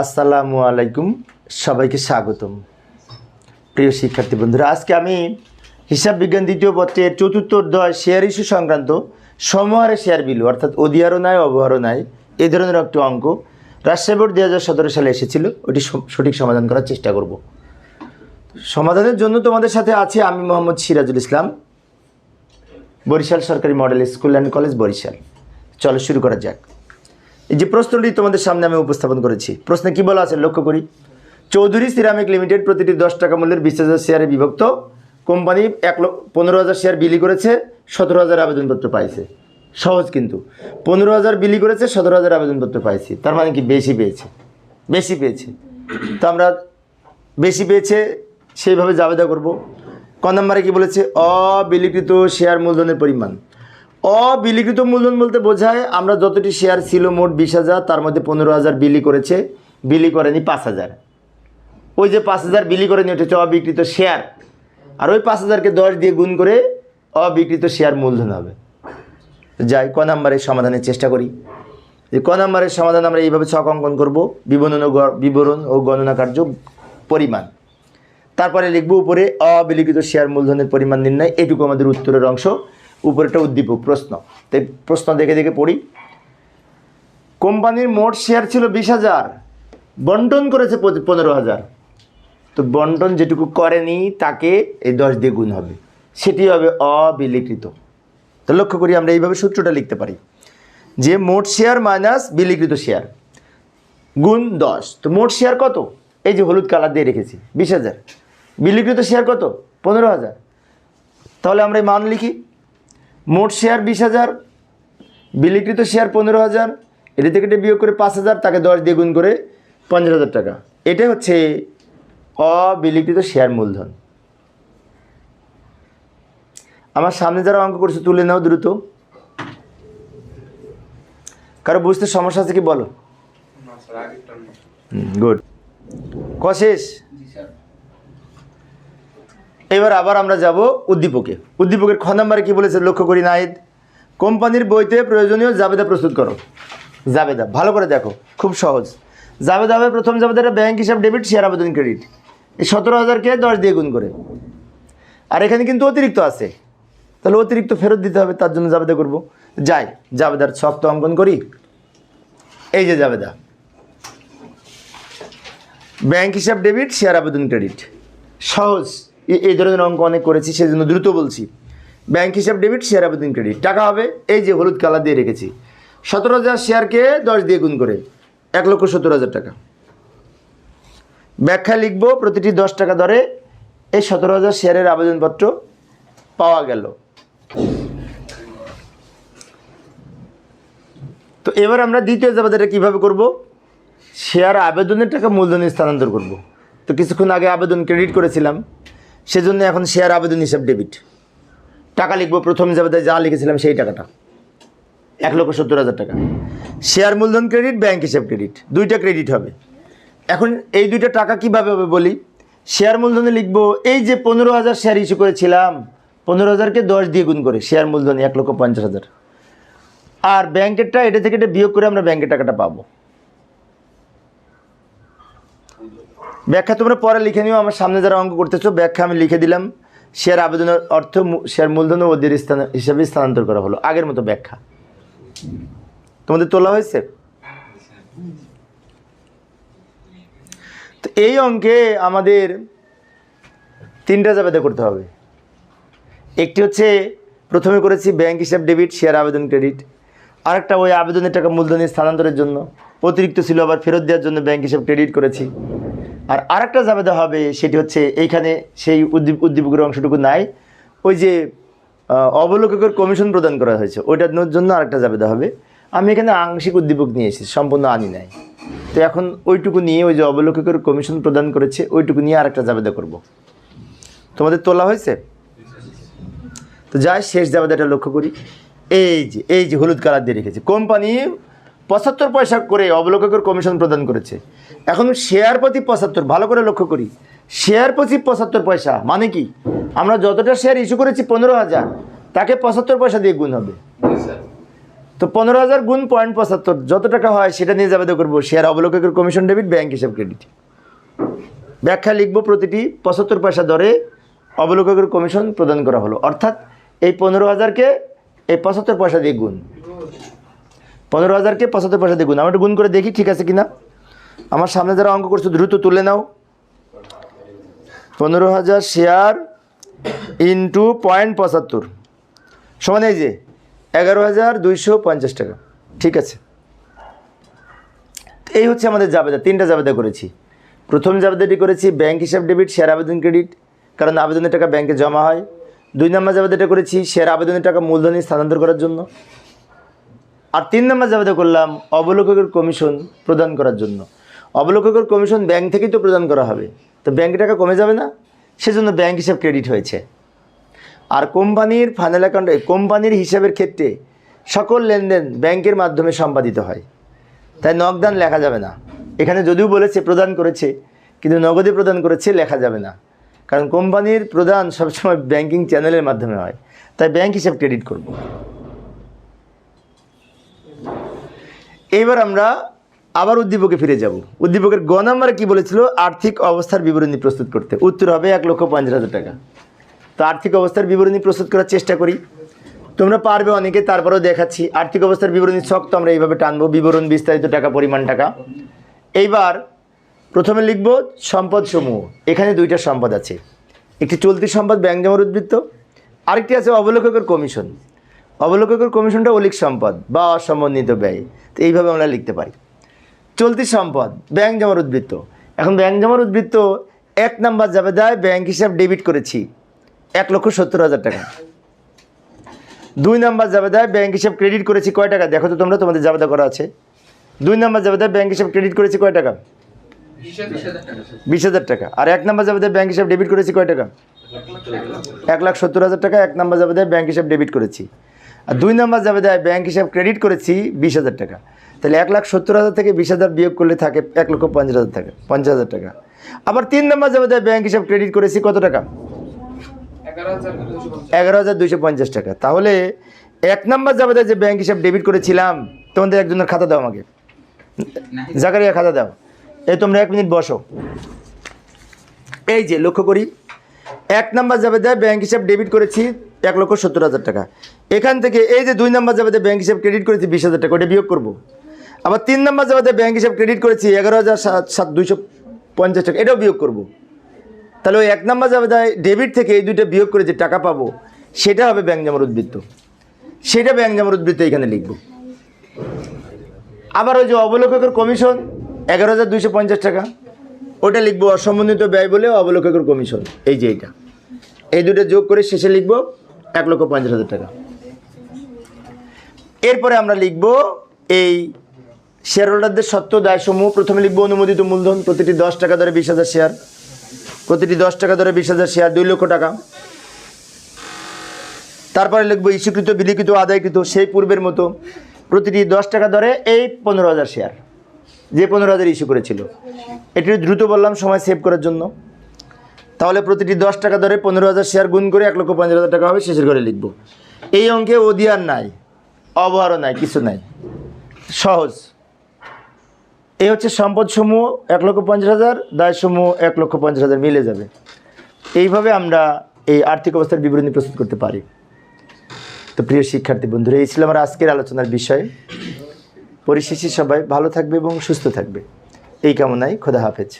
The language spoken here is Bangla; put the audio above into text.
আসসালামু আলাইকুম, সবাইকে স্বাগতম। প্রিয় শিক্ষার্থী বন্ধুরা, আজকে আমি হিসাব বিজ্ঞান দ্বিতীয় পত্রের চতুর্থ অধ্যায় শেয়ার ইস্যু সংক্রান্ত সমহারে শেয়ার বিলু, অর্থাৎ অবহারও নাই এই ধরনের একটি অঙ্ক রাজশাহী বোর্ড দু হাজার সতেরো সালে এসেছিল, ওটি সঠিক সমাধান করার চেষ্টা করব। সমাধানের জন্য তোমাদের সাথে আছে আমি মোহাম্মদ সিরাজুল ইসলাম, বরিশাল সরকারি model school and college Barishal. চলো শুরু করা যাক। এই যে প্রশ্নটি তোমাদের সামনে আমি উপস্থাপন করেছি। প্রশ্নে কি বলা আছে? লক্ষ্য করি। চৌধুরী সিরামিক লিমিটেড প্রতিটি দশ টাকা মূল্যের বিশ হাজার শেয়ারে বিভক্ত। কোম্পানি এক পনেরো হাজার শেয়ার বিলি করেছে, সতেরো হাজার আবেদনপত্র পাইছে। সহজ কিন্তু। পনেরো হাজার বিলি করেছে, সতেরো হাজার আবেদনপত্র পাইছি। তার মানে কি বেশি পেয়েছে? বেশি পেয়েছে। তো আমরা বেশি পেয়েছে, সেইভাবে জাবেদা করব। ক নম্বরে কি বলেছে? অবিলিকৃত শেয়ার মূলধনের পরিমাণ। অবিলিকৃত মূলধন বলতে বোঝায়, আমরা যতটি শেয়ার ছিল মোট বিশ হাজার, তার মধ্যে পনেরো হাজার বিলি করেছে, বিলি করেনি পাঁচ হাজার। ওই যে পাঁচ হাজার বিলি করেনি ওটা হচ্ছে অবিকৃত শেয়ার আর ওই পাঁচ হাজারকে দশ দিয়ে গুণ করে অবিকৃত শেয়ার মূলধন হবে। যাই, ক নাম্বারের সমাধানের চেষ্টা করি। যে ক নাম্বারের সমাধান আমরা এইভাবে ছক অঙ্কন করব, বিবরণ ও বিবরণ ও গণনা কার্য পরিমাণ। তারপরে লিখব উপরে অবিলিখিত শেয়ার মূলধনের পরিমাণ নির্ণয়, এটুকু আমাদের উত্তরের অংশ। উপরেটা উদ্দীপক, প্রশ্ন। তাই প্রশ্ন দেখে দেখে পড়ি। কোম্পানির মোট শেয়ার ছিল বিশ হাজার, বন্টন করেছে পনেরো হাজার। তো বন্টন যেটুকু করেনি, তাকে এই দশ দিয়ে গুণ হবে। সেটি হবে অবিলিকৃত। তো লক্ষ্য করি আমরা এইভাবে সূত্রটা লিখতে পারি। যে মোট শেয়ার মাইনাস বিলিকৃত শেয়ার গুণ দশ। তো মোট শেয়ার কত? এই যে হলুদ কালার দিয়ে রেখেছি, বিশ হাজার। বিলিকৃত শেয়ার কত? পনেরো হাজার। তাহলে আমরা এই মান লিখি। মোট শেয়ার বিশ হাজার বিলিকৃত শেয়ার পনেরো হাজার এটা থেকে এটা বিয়োগ করে পাঁচ হাজার তাকে দশ দিয়ে গুণ করে পঞ্চাশ হাজার টাকা। এটাই হচ্ছে অবিলিকৃত শেয়ার মূলধন। আমার সামনে যারা অঙ্ক করছে তুলে নাও দ্রুত। কারও বুঝতে সমস্যা আছে কি বলো? গুড কশেষ এবার আবার আমরা যাব উদ্দীপকে। উদ্দীপকের খ নম্বরে কি বলেছে লক্ষ্য করি নাহিদ? কোম্পানির বইতে প্রয়োজনীয় জাবেদা প্রস্তুত করো। জাবেদা, ভালো করে দেখো, খুব সহজ। জাবেদা হবে প্রথম জাবেদাটা ব্যাংক হিসাব, ডেবিট, শেয়ার আবেদন, ক্রেডিট। এই সতেরো হাজারকে দশ দিয়ে গুণ করে। আর এখানে কিন্তু অতিরিক্ত আছে। তাহলে অতিরিক্ত ফেরত দিতে হবে, তার জন্য জাবেদা করব। যাই, জাবেদার শক্ত অঙ্কন করি। এই যে জাবেদা। ব্যাংক হিসাব, ডেবিট, শেয়ার আবেদন, ক্রেডিট। সহজ। এই ধরনের অঙ্ক অনেক করেছি, সেজন্য দ্রুত বলছি। ব্যাংক হিসাব ডেবিট শেয়ার আবেদন ক্রেডিট টাকা হবে, এই যে হলুদ কালার দিয়ে রেখেছি। সতেরো হাজার শেয়ারকে দশ দিয়ে গুণ করে, এক লক্ষ সত্তর হাজার টাকা। ব্যাখ্যা লিখব, প্রতিটি দশ টাকা দরে এই সতেরো হাজার শেয়ারের আবেদনপত্র পাওয়া গেল। তো এবার আমরা দ্বিতীয় জাবেদাটা কীভাবে করব? শেয়ার আবেদনের টাকা মূলধনে স্থানান্তর করব। তো কিছুক্ষণ আগে আবেদন ক্রেডিট করেছিলাম। সেজন্য এখন শেয়ার আবেদন হিসাব ডেবিট টাকা লিখব, প্রথম জাবেদায় যা লিখেছিলাম সেই টাকাটা। এক লক্ষ সত্তর হাজার টাকা। শেয়ার মূলধন ক্রেডিট ব্যাংক হিসাব ক্রেডিট দুইটা ক্রেডিট হবে। এখন এই দুইটা টাকা কীভাবে হবে বলি? শেয়ার মূলধনে লিখব, এই যে পনেরো হাজার শেয়ার ইস্যু করেছিলাম, পনেরো হাজারকে দশ দিয়ে গুণ করে, শেয়ার মূলধনে এক লক্ষ পঞ্চাশ হাজার। আর ব্যাংকেরটা এটা থেকে এটা বিয়োগ করে আমরা ব্যাংকের টাকাটা পাবো। ব্যাখ্যা তোমরা পরে লিখে নিও, আমার সামনে যারা অঙ্ক করতেছো, ব্যাখ্যা আমি লিখে দিলাম। শেয়ার আবেদনের অর্থ শেয়ার মূলধন ও অধীর স্থান হিসাবে স্থানান্তর করা হলো। আগের মতো ব্যাখ্যা। তোমাদের তোলা হয়েছে? তো এই অঙ্কে আমাদের তিনটা জাবেদা করতে হবে। একটি হচ্ছে, প্রথমে করেছি ব্যাংক হিসাব ডেবিট শেয়ার আবেদন ক্রেডিট আরেকটা, ওই আবেদনের টাকা মূলধনের স্থানান্তরের জন্য। অতিরিক্ত ছিল আবার ফেরত দেওয়ার জন্য ব্যাংক হিসাব ক্রেডিট করেছি। আর আরেকটা জাবেদা হবে সেটি হচ্ছে এইখানে সেই উদ্দীপ উদ্দীপকের অংশটুকু নাই। ওই যে আহ, অবলোককের কমিশন প্রদান করা হয়েছে ওইটার জন্য আরেকটা জাবেদা হবে। আমি এখানে আংশিক উদ্দীপক নিয়ে এসেছি সম্পূর্ণ আনি নাই। তো এখন ওইটুকু নিয়ে ওই যে অবলোককের কমিশন প্রদান করেছে ওইটুকু নিয়ে আরেকটা জাবেদা করব। তোমাদের তোলা হয়েছে? তো যাই শেষ জাবেদাটা লক্ষ্য করি। এই যে এই যে হলুদ কালার দিয়ে রেখেছে। কোম্পানি পঁচাত্তর পয়সা করে অবলোককের কমিশন প্রদান করেছে। এখন শেয়ার প্রতি পঁচাত্তর ভালো করে লক্ষ্য করি। শেয়ার প্রতি পঁচাত্তর পয়সা মানে কি? আমরা যতটা শেয়ার ইস্যু করেছি পনেরো হাজার তাকে পঁচাত্তর পয়সা দিয়ে গুণ হবে। তো পনেরো হাজার গুণ পয়েন্ট পঁচাত্তর যত টাকা হয় সেটা নিয়ে যাবে করব শেয়ার অবলোকের কমিশন ডেবিট ব্যাংক হিসাব ক্রেডিট ব্যাখ্যা লিখব প্রতিটি পঁচাত্তর পয়সা দরে অবলোকের কমিশন প্রদান করা হলো। অর্থাৎ এই পনেরো হাজারকে এই পঁচাত্তর পয়সা দিয়ে গুণ। পনেরো হাজারকে পঁচাত্তর পয়সা দিয়ে গুণ আমি একটু গুণ করে দেখি ঠিক আছে কিনা। আমার সামনে যারা অঙ্ক করছ, দ্রুত তুলে নাও। পনেরো হাজার শেয়ার ইন্টু পয়েন্ট পঁচাত্তর। সমান এই যে, এগারো হাজার দুইশো পঞ্চাশ টাকা। ঠিক আছে। এই হচ্ছে আমাদের জাবেদা। তিনটা জাবেদা করেছি। প্রথম জাবেদাটি করেছি ব্যাংক হিসাব ডেবিট, শেয়ার আবেদন ক্রেডিট, কারণ আবেদনের টাকা ব্যাংকে জমা হয়। দুই নম্বর জাবেদাটা করেছি শেয়ার আবেদনের টাকা মূলধনে স্থানান্তর করার জন্য। আর তিন নম্বর জাবেদা করলাম অবলোককের কমিশন প্রদান করার জন্য। অবলোককের কমিশন ব্যাংক থেকেই তো প্রদান করা হবে। তো ব্যাংকে টাকা কমে যাবে না? সেজন্য ব্যাংক হিসাব ক্রেডিট হয়েছে। আর কোম্পানির ফাইনাল অ্যাকাউন্টে কোম্পানির হিসাবের ক্ষেত্রে সকল লেনদেন ব্যাংকের মাধ্যমে সম্পাদিত হয়। তাই নগদান লেখা যাবে না। এখানে যদিও বলেছে প্রদান করেছে, কিন্তু নগদে প্রদান করেছে লেখা যাবে না। কারণ কোম্পানির প্রদান সবসময় ব্যাংকিং চ্যানেলের মাধ্যমে হয়। তাই ব্যাংক হিসাব ক্রেডিট করব। এইবার আমরা আবার উদ্দীপকে ফিরে যাব। উদ্দীপকের গ নাম্বারে কী বলেছিল? আর্থিক অবস্থার বিবরণী প্রস্তুত করতে। উত্তর হবে এক লক্ষ পঞ্চাশ হাজার টাকা। তো আর্থিক অবস্থার বিবরণী প্রস্তুত করার চেষ্টা করি। তোমরা পারবে অনেকে, তারপরেও দেখাচ্ছি। আর্থিক অবস্থার বিবরণী ছক তো আমরা এইভাবে টানবো। বিবরণ, বিস্তারিত টাকা, পরিমাণ, টাকা। এইবার প্রথমে লিখব সম্পদ সমূহ। এখানে দুইটা সম্পদ আছে। একটি চলতি সম্পদ ব্যাংক জমার উদ্বৃত্ত আরেকটি আছে অবলোককের কমিশন। অবলোককের কমিশনটা অলিক সম্পদ বা অসমন্বিত ব্যয়। তো এইভাবে আমরা লিখতে পারি। চলতি সম্পদ, ব্যাংক জমার উদ্বৃত্ত। এখন ব্যাংক জমার উদ্বৃত্ত এক নাম্বার যাবে দেয় ব্যাংক হিসাব ডেবিট করেছি, এক লক্ষ সত্তর হাজার টাকা। দুই নাম্বার যাবে দেয় ব্যাংক হিসাব ক্রেডিট করেছি কয় টাকা? দেখো তো তোমরা, তোমাদের জাবেদা করা আছে। দুই নাম্বার যাবে দেয় ব্যাংক হিসাব ক্রেডিট করেছি কয় টাকা? বিশ হাজার টাকা। আর এক নাম্বার যাবে দেয় ব্যাংক হিসাব ডেবিট করেছি কয় টাকা? এক লাখ সত্তর হাজার টাকা, এক নাম্বার যাবে দেয় ব্যাংক হিসাব ডেবিট করেছি। আর দুই নাম্বার যাবে দেয় ব্যাংক হিসাব ক্রেডিট করেছি বিশ হাজার টাকা। তাহলে এক লাখ সত্তর হাজার থেকে বিশ হাজার বিয়োগ করলে থাকে এক লক্ষ পঞ্চাশ হাজার টাকা পঞ্চাশ হাজার টাকা। আবার তিন নাম্বার যাবে দেয় ব্যাংক হিসাব ক্রেডিট করেছি কত টাকা? এগারো হাজার দুইশো পঞ্চাশ টাকা। তাহলে এক নাম্বার যাবে যে ব্যাংক হিসাব ডেবিট করেছিলাম তোমাদের একজনের খাতা দাও আমাকে। জাকারিয়া খাতা দাও। এই তোমরা এক মিনিট বসো। এই যে লক্ষ্য করি এক নাম্বার যাবে দেয় ব্যাংক হিসাব ডেবিট করেছি এক লক্ষ সত্তর হাজার টাকা। এখান থেকে এই যে দুই নাম্বার দেয় ব্যাংক হিসাব ক্রেডিট করেছি, বিশ হাজার টাকা, ওটা বিয়োগ করব। আবার তিন নাম্বার দেয় ব্যাংক হিসাব ক্রেডিট করেছি, এগারো হাজার সাত সাত, দুইশো পঞ্চাশ টাকা, এটাও বিয়োগ করব। তাহলে ওই এক নাম্বার যাবে দেয় ডেবিট থেকে এই দুইটা বিয়োগ করে যে টাকা পাবো, সেটা হবে ব্যাংক জমার উদ্বৃত্ত। সেটা ব্যাংক জমার উদ্বৃত্ত এখানে লিখব। আবার ওই যে অবলোককের কমিশন এগারো হাজার দুইশো পঞ্চাশ টাকা, ওটা লিখব অসম্বন্ধিত ব্যয় বলে অবলোককের কমিশন এই যে এইটা। এই দুটো যোগ করে শেষে লিখব এক লক্ষ পঞ্চাশ হাজার টাকা। এরপরে আমরা লিখব এই শেয়ার হোল্ডারদের সত্য দায়সমূহ। প্রথমে লিখব অনুমোদিত মূলধন, প্রতিটি দশ টাকা ধরে বিশ হাজার শেয়ার প্রতিটি দশ টাকা ধরে বিশ হাজার শেয়ার দুই লক্ষ টাকা। তারপরে লিখব ইস্যুকৃত, বিলিখিত, আদায়কৃত, সেই পূর্বের মতো প্রতিটি দশ টাকা ধরে এই পনেরো হাজার শেয়ার যে পনেরো হাজার ইস্যু করেছিল। এটি দ্রুত বললাম, সময় সেভ করার জন্য। তাহলে প্রতিটি দশ টাকা ধরে পনেরো হাজার শেয়ার গুণ করে এক লক্ষ পঞ্চাশ হাজার টাকা হবে, শেষের ঘরে লিখব। এই অঙ্কে অধিয়ার নাই, অবহারও নাই, কিছু নাই। সহজ। এই হচ্ছে সম্পদ সমূহ, এক লক্ষ পঞ্চাশ হাজার, দায় সমূহ এক লক্ষ পঞ্চাশ হাজার মিলে যাবে। এইভাবে আমরা এই আর্থিক অবস্থার বিবরণী প্রস্তুত করতে পারি। তো প্রিয় শিক্ষার্থী বন্ধুরা, এই ছিল আমার আজকের আলোচনার বিষয়। পরিশেষে সবাই ভালো থাকবে এবং সুস্থ থাকবে। এই কামনায় খোদা হাফেজ।